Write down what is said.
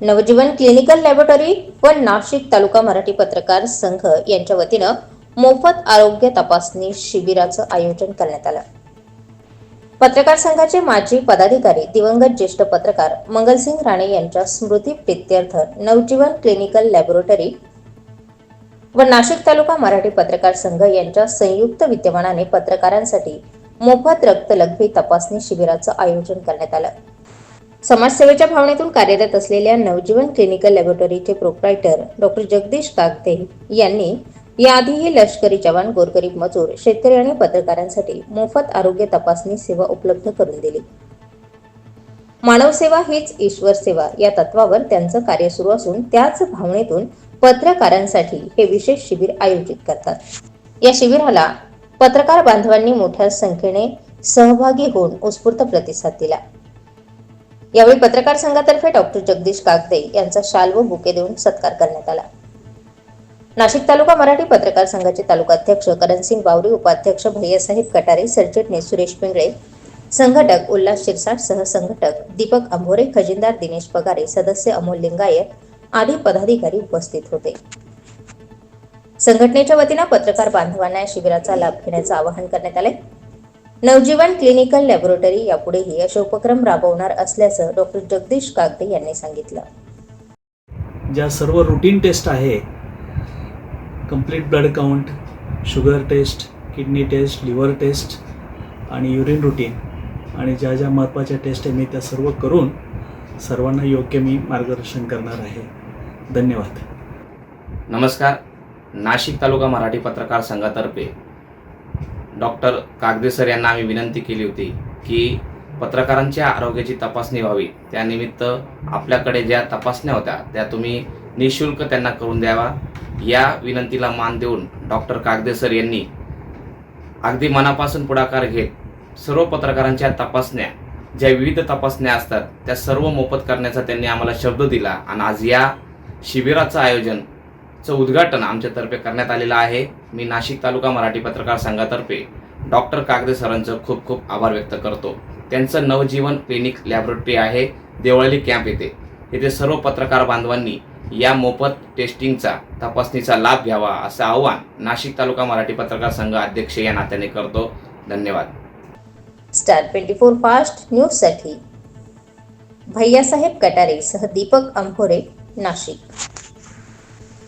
नवजीवन clinical laboratory व नाशिक तालुका मराठी पत्रकार संघ यांच्या वतीनं मोफत आरोग्य तपासणी शिबिराचं आयोजन करण्यात आलं. पत्रकार संघाचे माजी पदाधिकारी दिवंगत ज्येष्ठ पत्रकार मंगलसिंग राणे यांच्या स्मृती प्रित्यर्थ नवजीवन क्लिनिकल लॅबोरेटरी व नाशिक तालुका मराठी पत्रकार संघ यांच्या संयुक्त विद्यमानाने पत्रकारांसाठी मोफत रक्तलघवी तपासणी शिबिराचं आयोजन करण्यात आलं. समाजसेवेच्या भावनेतून कार्यरत असलेल्या नवजीवन क्लिनिकल लॅबोरेटरीचे प्रोप्रायटर डॉक्टर जगदीश कागते यांनी याआधीही लष्करी जवान गोरगरीब मजूर शेतकरी आणि पत्रकारांसाठी मोफत आरोग्य तपासणी सेवा उपलब्ध करून दिली. मानवसेवा हीच ईश्वर सेवा या तत्वावर त्यांचं कार्य सुरू असून त्याच भावनेतून पत्रकारांसाठी हे विशेष शिबिर आयोजित करतात. या शिबिराला पत्रकार बांधवांनी मोठ्या संख्येने सहभागी होऊन उत्स्फूर्त प्रतिसाद दिला. यावेळी पत्रकार संघातर्फे डॉक्टर जगदीश कागदे यांचा शाल व बुके देऊन सत्कार करण्यात आला. नाशिक तालुका मराठी पत्रकार संघाचे तालुकाध्यक्ष करणसिंग बावरी उपाध्यक्ष भैयासाहेब कटारे सरचिटणीस सुरेश पिंगळे संघटक उल्हास शिरसाट सहसंघटक दीपक अंभोरे खजिनदार दिनेश पगारे सदस्य अमोल लिंगायत आदी पदाधिकारी उपस्थित होते. संघटनेच्या वतीनं पत्रकार बांधवांना या शिबिराचा लाभ घेण्याचं आवाहन करण्यात आले नवजीवन क्लिनिकल लॅबोरेटरी यापुढेही असे उपक्रम राबवणार असल्याचं डॉक्टर जगदीश कागदे यांनी सांगितलं. ज्या सर्व रुटीन टेस्ट आहे complete blood count sugar test kidney test liver test आणि युरिन रुटीन आणि ज्या ज्या महत्त्वाच्या टेस्ट आहे मी त्या सर्व करून सर्वांना योग्य मी मार्गदर्शन करणार आहे. धन्यवाद. नमस्कार. नाशिक तालुका मराठी पत्रकार संघातर्फे डॉक्टर कागदे सर यांना आम्ही विनंती केली होती की पत्रकारांच्या आरोग्याची तपासणी व्हावी. त्यानिमित्त आपल्याकडे ज्या तपासण्या होत्या त्या तुम्ही निशुल्क त्यांना करून द्यावा. या विनंतीला मान देऊन डॉक्टर कागदे सर यांनी अगदी मनापासून पुढाकार घेत सर्व पत्रकारांच्या तपासण्या ज्या विविध तपासण्या असतात त्या सर्व मोफत करण्याचा त्यांनी आम्हाला शब्द दिला. आणि आज या शिबिराचं आयोजन चं उद्घाटन आमच्यातर्फे करण्यात आलेलं आहे. मी नाशिक तालुका मराठी पत्रकार संघातर्फे डॉक्टर कागदे सरांचं खूप खूप आभार व्यक्त करतो. त्यांचं नवजीवन क्लिनिक लॅबोरेटरी आहे देवळाली कॅम्प येथे. येथे सर्व पत्रकार बांधवांनी या मोफत टेस्टिंगचा तपासणीचा लाभ घ्यावा असं आव्हान नाशिक तालुका मराठी पत्रकार संघ अध्यक्ष या नात्याने करतो. धन्यवाद. स्टार ट्वेंटी फोर फास्ट न्यूजसाठी भैयासाहेब कटारे सह दीपक अंभोरे नाशिक.